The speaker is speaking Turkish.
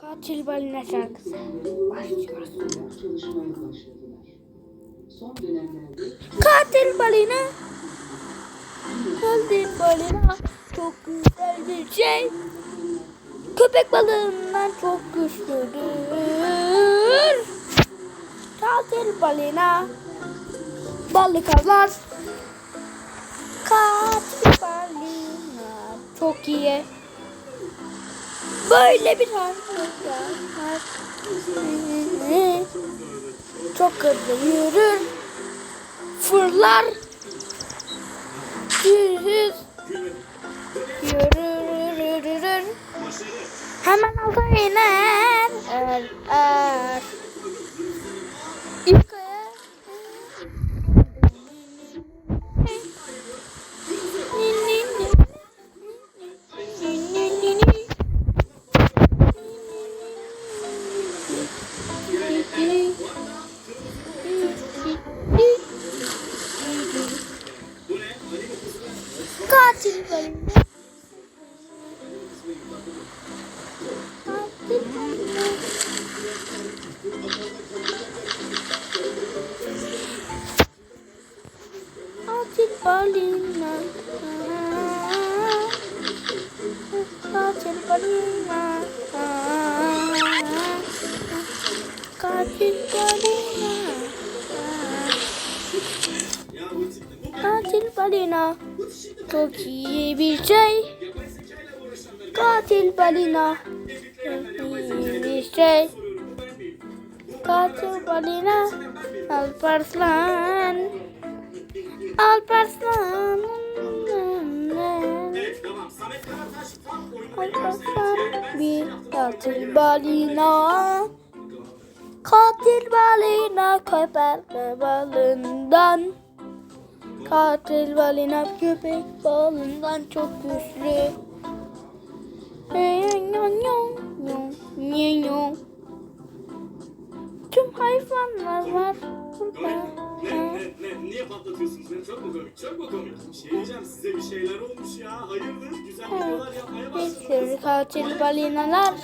Katil balina şarkısı. Başlıyoruz. Katil balina. Katil balina. Çok güzel bir şey. Köpek balığından çok güçlüdür. Katil balina. Balık avlar. Katil balina. Çok iyi. Böyle bir var. Çok hızlı yürür. Fırlar. Yürür. Yürür. Yürür. Hemen alta iner. Katil balina. Balina. Katil balina. Çok iyi bir şey. Katil balina. Çok iyi bir şey. Katil balina. Alparslan. Alparslan. Alparslan. Bir katil balina. Katil balina köpek balığından. Katil balina köpek balığından çok güçlü. Tüm hayvanlar var burada. Niye patlatıyorsunuz beni? Çok mu komik? Çok mu komik? Şey diyeceğim size bir şeyler olmuş ya. Hayırdır? Güzel videolar yapmaya Bir başladınız. katil balinalar.